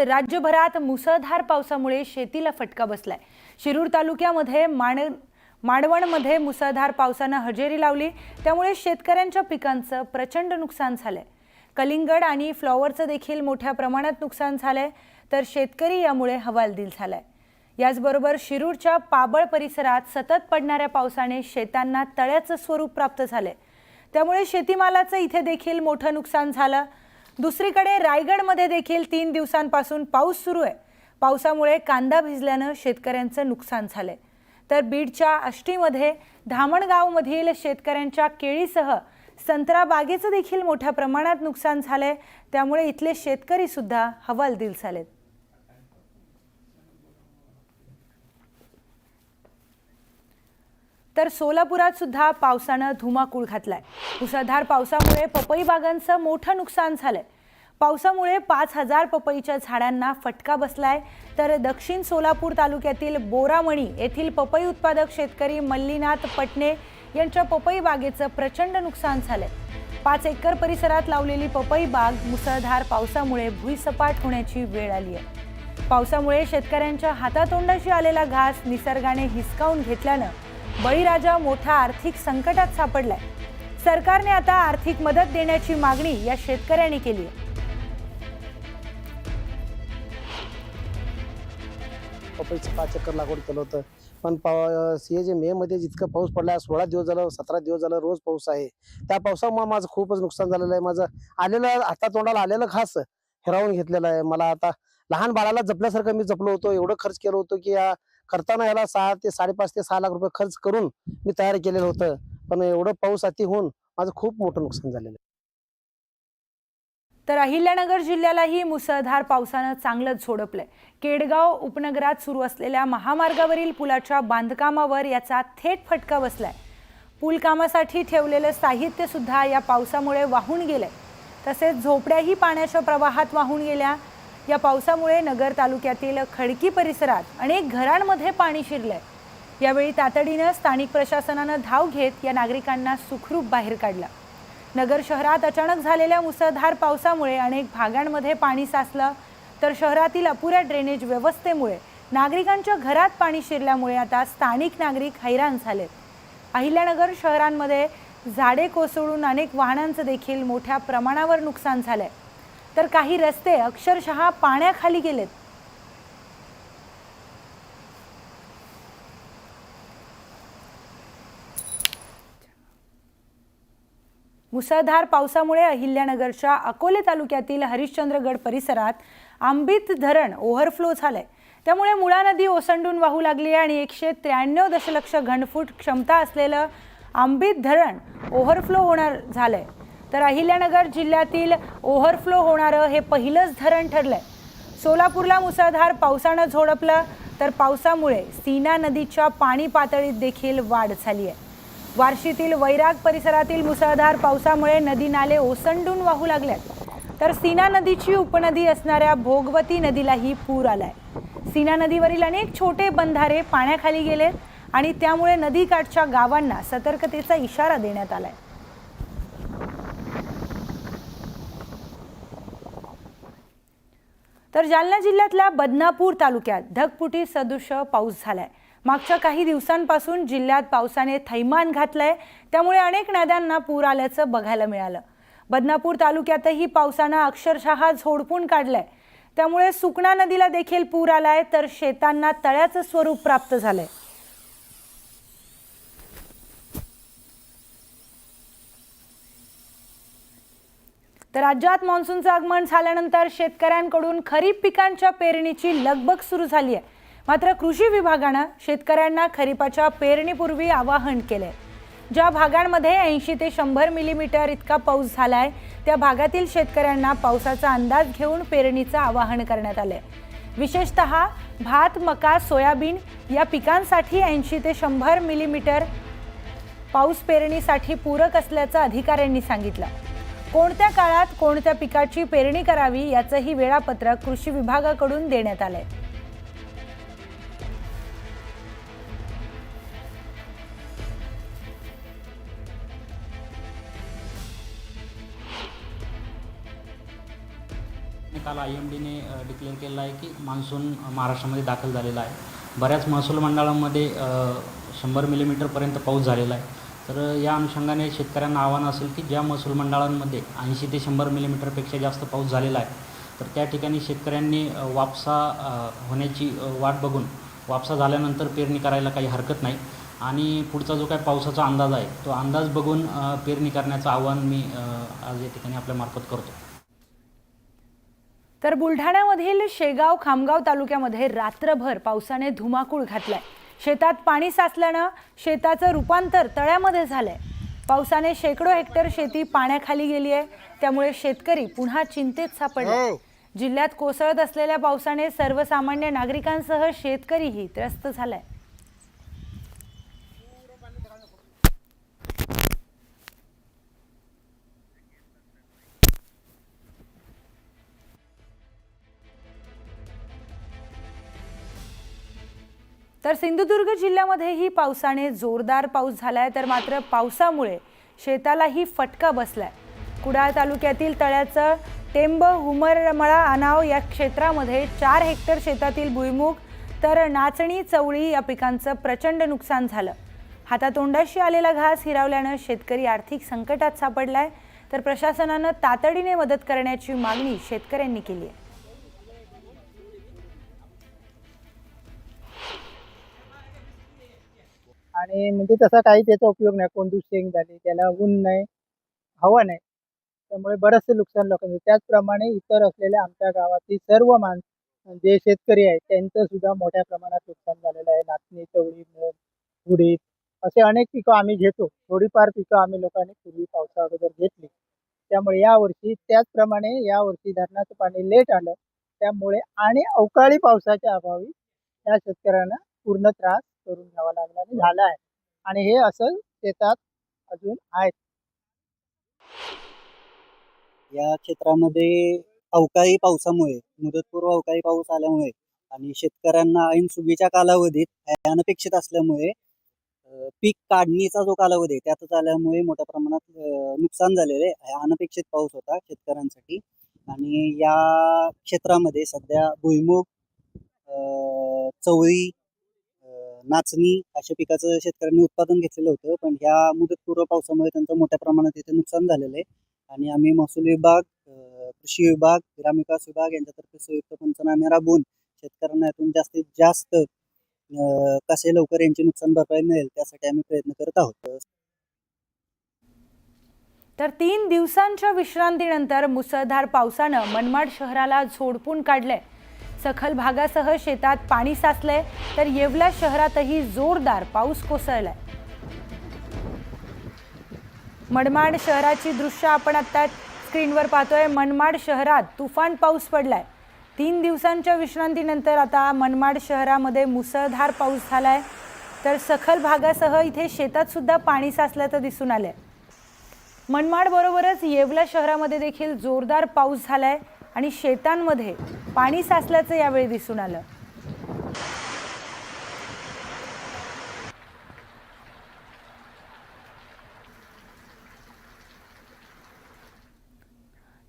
राज्यभरात मुसळधार पावसामुळे शेतीला फटका बसलाय. शिरूर तालुक्यामध्ये माण माडवणमध्ये मुसळधार पावसानं हजेरी लावली. त्यामुळे शेतकऱ्यांच्या पिकांचं प्रचंड नुकसान झालंय. कलिंगड आणि फ्लॉवरचं देखील मोठ्या प्रमाणात नुकसान झालंय. तर शेतकरी यामुळे हवालदिल झालाय. याचबरोबर शिरूरच्या पाबळ परिसरात सतत पडणाऱ्या पावसाने शेतांना तळ्याचं स्वरूप प्राप्त झालंय. त्यामुळे शेतीमालाचं इथे देखील मोठं नुकसान झालं. दुसरीकडे रायगडमध्ये देखील तीन दिवसांपासून पाऊस सुरू आहे. पावसामुळे कांदा भिजल्यानं शेतकऱ्यांचं नुकसान झालंय. तर बीडच्या आष्टीमध्ये धामणगावमधील शेतकऱ्यांच्या केळीसह संत्रा बागेचं देखील मोठ्या प्रमाणात नुकसान झालंय. त्यामुळे इथले शेतकरीसुद्धा हवालदिल झालेत. तर सोलापुरात सुद्धा पावसानं धुमाकूळ घातलाय. मुसळधार पावसामुळे पपई बागांचं मोठं नुकसान झालंय. पावसामुळे पाच हजार पपईच्या झाडांना फटका बसलाय. तर दक्षिण सोलापूर तालुक्यातील बोरामणी येथील पपई उत्पादक शेतकरी मल्लीनाथ पटणे यांच्या पपई बागेचं प्रचंड नुकसान झालंय. पाच एकर परिसरात लावलेली पपई बाग मुसळधार पावसामुळे भुईसपाट होण्याची वेळ आली आहे. पावसामुळे शेतकऱ्यांच्या हातातोंडाशी आलेला घास निसर्गाने हिसकावून घेतल्यानं बळीराजा मोठ्या आर्थिक संकटात सापडलाय. सरकारने आता आर्थिक मदत देण्याची मागणी या शेतकऱ्यांनी केली आहे. पपईचं पाच चक्कर लागवड केलं होतं. पण पाव हे जे मे मध्ये जितकं पाऊस पडला सोळा दिवस झालं सतरा दिवस झालं रोज पाऊस आहे. त्या पावसामुळे माझं खूपच नुकसान झालेलं आहे. माझं आलेलं हातातोंडाला आलेलं घास हिरावून घेतलेलं आहे. मला आता लहान बाळाला जपल्यासारखं मी जपलो होतो. एवढं खर्च केलं होतं की या करताना याला सहा ते साडेपाच ते सहा लाख रुपये खर्च करून मी तयार केलेलं होतं. पण एवढं पाऊस अति होऊन माझं खूप मोठं नुकसान झालेलं आहे. तर अहिल्यानगर जिल्ह्यालाही मुसळधार पावसानं चांगलंच झोडपलंय. केडगाव उपनगरात सुरू असलेल्या महामार्गावरील पुलाच्या बांधकामावर याचा थेट फटका बसलाय. पूल कामासाठी ठेवलेलं साहित्य सुद्धा या पावसामुळे वाहून गेलंय. तसेच झोपड्याही पाण्याच्या प्रवाहात वाहून गेल्या. या पावसामुळे नगर तालुक्यातील खडकी परिसरात अनेक घरांमध्ये पाणी शिरलंय. यावेळी तातडीनं स्थानिक प्रशासनानं धाव घेत या नागरिकांना सुखरूप बाहेर काढलं. नगर शहरात अचानक झालेल्या मुसळधार पावसामुळे अनेक भागांमध्ये पाणी साचलं. तर शहरातील अपुऱ्या ड्रेनेज व्यवस्थेमुळे नागरिकांच्या घरात पाणी शिरल्यामुळे आता स्थानिक नागरिक हैराण झालेत. अहिल्यानगर शहरांमध्ये झाडे कोसळून अनेक वाहनांचं देखील मोठ्या प्रमाणावर नुकसान झालंय. तर काही रस्ते अक्षरशः पाण्याखाली गेलेत. मुसळधार पावसामुळे अहिल्यानगरच्या अकोले तालुक्यातील हरिश्चंद्रगड परिसरात आंबित धरण ओव्हरफ्लो झालंय. त्यामुळे मुळा नदी ओसंडून वाहू लागली आहे आणि एकशे त्र्याण्णव दशलक्ष घनफूट क्षमता असलेलं आंबित धरण ओव्हरफ्लो होणार झालंय. तर अहिल्यानगर जिल्ह्यातील ओव्हरफ्लो होणारं हे पहिलंच धरण ठरलंय. सोलापूरला मुसळधार पावसानं झोडपलं तर पावसामुळे सीना नदीच्या पाणी पातळीत देखील वाढ झाली आहे वार्शीतील वैराग परिसरातील मुसळधार पावसामुळे नदी नाले ओसंडून वाहू लागल्यात. तर सीना नदीची उपनदी असणाऱ्या भोगवती नदीलाही पूर आलाय. सीना नदीवरील अनेक छोटे बंधारे पाण्याखाली गेलेत आणि त्यामुळे नदीकाठच्या गावांना सतर्कतेचा इशारा देण्यात आलाय. तर जालना जिल्ह्यातल्या बदनापूर तालुक्यात ढगपुटी सदृश पाऊस झालाय. मागच्या काही दिवसांपासून जिल्ह्यात पावसाने थैमान घातलंय. त्यामुळे अनेक नद्यांना पूर आल्याचं बघायला मिळालं. बदनापूर तालुक्यातही पावसानं अक्षरशः झोडपून काढलंय. त्यामुळे सुकणा नदीला देखील पूर आलाय तर शेतांना तळ्याचं स्वरूप प्राप्त झालंय. तर राज्यात मान्सूनचं आगमन झाल्यानंतर शेतकऱ्यांकडून खरीप पिकांच्या पेरणीची लगबग सुरू झाली आहे. मात्र कृषी विभागानं शेतकऱ्यांना खरीपाच्या पेरणीपूर्वी आवाहन केलंय. ज्या भागांमध्ये ऐंशी ते शंभर मिलीमीटर इतका पाऊस झालाय त्या भागातील शेतकऱ्यांना पावसाचा अंदाज घेऊन पेरणीचं आवाहन करण्यात आलंय. विशेषत भात मका सोयाबीन या पिकांसाठी ऐंशी ते शंभर मिलीमीटर पाऊस पेरणीसाठी पूरक असल्याचं अधिकाऱ्यांनी सांगितलं. कोणत्या काळात कोणत्या पिकाची पेरणी करावी याचंही वेळापत्रक कृषी विभागाकडून देण्यात आलंय. काल आय एम डीने डिक्लेअर केलेलं आहे की मान्सून महाराष्ट्रामध्ये दाखल झालेला आहे. बऱ्याच महसूल मंडळामध्ये शंभर मिलीमीटरपर्यंत पाऊस झालेला आहे. तर या अनुषंगाने शेतकऱ्यांना आव्हान असेल की ज्या महसूल मंडळांमध्ये ऐंशी ते शंभर मिलीमीटरपेक्षा जास्त पाऊस झालेला आहे तर त्या ठिकाणी शेतकऱ्यांनी वापसा होण्याची वाट बघून वापसा झाल्यानंतर पेरणी करायला काही हरकत नाही. आणि पुढचा जो काय पावसाचा अंदाज आहे तो अंदाज बघून पेरणी करण्याचं आव्हान मी आज या ठिकाणी आपल्या मार्फत करतो. तर बुलढाण्यामधील शेगाव खामगाव तालुक्यामध्ये रात्रभर पावसाने धुमाकूळ घातलाय. शेतात पाणी साचल्यानं शेताचं रूपांतर तळ्यामध्ये झालंय. पावसाने शेकडो हेक्टर शेती पाण्याखाली गेली आहे. त्यामुळे शेतकरी पुन्हा चिंतेत सापडले. जिल्ह्यात कोसळत असलेल्या पावसाने सर्वसामान्य नागरिकांसह शेतकरीही त्रस्त झालाय. तर सिंधुदुर्ग जिल्ह्यामध्येही पावसाने जोरदार पाऊस झालाय. तर मात्र पावसामुळे शेतालाही फटका बसलाय. कुडाळ तालुक्यातील तळ्याचं टेंब हुमरमळा अनाव या क्षेत्रामध्ये चार हेक्टर शेतातील भुईमुग तर नाचणी चवळी या पिकांचं प्रचंड नुकसान झालं. हातातोंडाशी आलेला घास हिरावल्यानं शेतकरी आर्थिक संकटात सापडलाय. तर प्रशासनानं तातडीने मदत करण्याची मागणी शेतकऱ्यांनी केली आहे. आणि म्हणजे तसा काही त्याचा उपयोग नाही. कोण शेंग झाली त्याला ऊन नाही हवा नाही. त्यामुळे बरंचसं नुकसान लोकांचं. त्याचप्रमाणे इतर असलेल्या आमच्या गावातील सर्व माण जे शेतकरी आहेत त्यांचं सुद्धा मोठ्या प्रमाणात नुकसान झालेलं आहे. नाचणी चवळी मूग उडीद असे अनेक पिकं आम्ही घेतो. थोडीफार पिकं आम्ही लोकांनी पूर्वी पावसा अगोदर घेतली. त्यामुळे यावर्षी त्याचप्रमाणे यावर्षी धरणाचं पाणी लेट आलं. त्यामुळे आणि अवकाळी पावसाच्या अभावी या शेतकऱ्यांना पूर्ण त्रास करून घ्यावा लागला आणि झाला आहे. आणि हे असं शेतात अजून आहेत. या क्षेत्रामध्ये अवकाळी पावसामुळे मुदतपूर्व अवकाळी पाऊस आल्यामुळे आणि शेतकऱ्यांना ऐन सुगीच्या कालावधीत अनपेक्षित असल्यामुळे पीक काढणीचा जो कालावधी आहे त्यातच आल्यामुळे मोठ्या प्रमाणात नुकसान झालेले आहे. अनपेक्षित पाऊस होता शेतकऱ्यांसाठी. आणि या क्षेत्रामध्ये सध्या भुईमुग अ, चवळी नाचणी अशा पिकाचं शेतकऱ्यांनी उत्पादन घेतलेलं होतं. पण ह्या मुदतपूर्व पावसामुळे त्यांचं मोठ्या प्रमाणात इथे नुकसान झालेलं आहे. आणि आम्ही महसूल विभाग कृषी विभाग ग्रामविकास विभाग यांच्यातर्फे संयुक्त पंचनामे राबवून शेतकऱ्यांना यातून जास्तीत जास्त कसे लवकर यांची नुकसान भरपाई मिळेल त्यासाठी आम्ही प्रयत्न करत आहोत. तर तीन दिवसांच्या विश्रांतीनंतर मुसळधार पावसानं मनमाड शहराला झोडपून काढलंय. सखल भागासह शेतात पाणी साचलंय तर येवला शहरातही जोरदार पाऊस कोसळलाय. मनमाड शहराची दृश्य आपण आता स्क्रीनवर पाहतोय. मनमाड शहरात तुफान पाऊस पडलाय. तीन दिवसांच्या विश्रांतीनंतर आता मनमाड शहरामध्ये मुसळधार पाऊस झालाय. तर सखल भागासह इथे शेतात सुद्धा पाणी साचल्याचं दिसून आलंय. मनमाड बरोबरच येवला शहरामध्ये देखील जोरदार पाऊस झालाय आणि शेतांमध्ये पाणी साचल्याचं यावेळी दिसून आलं.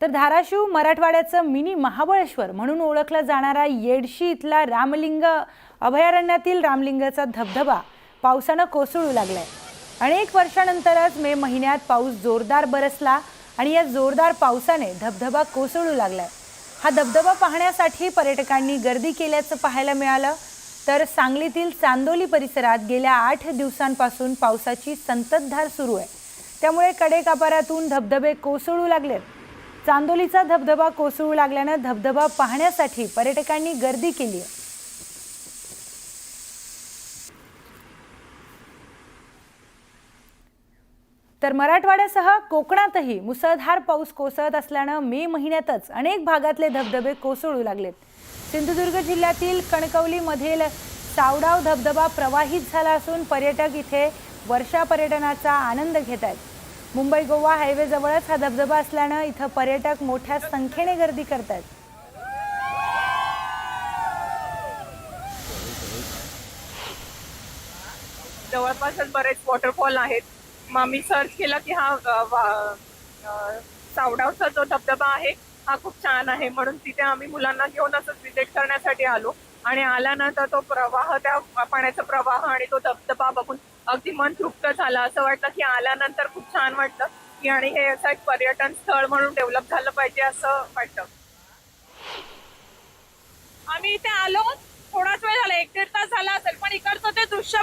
तर धाराशिव मराठवाड्याचं मिनी महाबळेश्वर म्हणून ओळखला जाणारा येडशी इथला रामलिंग अभयारण्यातील रामलिंगाचा धबधबा पावसानं कोसळू लागलाय. अनेक वर्षानंतरच मे महिन्यात पाऊस जोरदार बरसला आणि या जोरदार पावसाने धबधबा कोसळू लागलाय. हा धबधबा पाहण्यासाठी पर्यटकांनी गर्दी केल्याचं पाहायला मिळालं. तर सांगलीतील चांदोली परिसरात गेल्या आठ दिवसांपासून पावसाची संततधार सुरू आहे. त्यामुळे कडेकापारातून धबधबे कोसळू लागलेत चांदोलीचा धबधबा कोसळू लागल्यानं धबधबा पाहण्यासाठी पर्यटकांनी गर्दी केली आहे. तर मराठवाड्यासह कोकणातही मुसळधार पाऊस कोसळत असल्यानं मे महिन्यातच अनेक भागातले धबधबे कोसळू लागलेत. सिंधुदुर्ग जिल्ह्यातील कणकवलीमधील सावडाव धबधबा प्रवाहित झाला असून पर्यटक इथे वर्षा पर्यटनाचा आनंद घेत आहेत. मुंबई गोवा हायवेजवळच हा धबधबा असल्यानं इथं पर्यटक मोठ्या संख्येने गर्दी करत आहेत. जवळपासच बरेच वॉटरफॉल आहेत. मग आम्ही सर्च केला की हा सावडावचा जो धबधबा आहे हा खूप छान आहे. म्हणून तिथे आम्ही मुलांना घेऊन असंच विजिट करण्यासाठी आलो. आणि आल्यानंतर तो प्रवाह त्या पाण्याचा प्रवाह आणि तो धबधबा बघून अगदी मन तृप्त झालं. असं वाटलं की आल्यानंतर खूप छान वाटलं की आणि हे असं एक पर्यटन स्थळ म्हणून डेव्हलप झालं पाहिजे असं वाटतं. आम्ही इथे आलो. थोडाच वेळ झाला एक दीड तास झाला असेल पण इकडचं ते दृश्य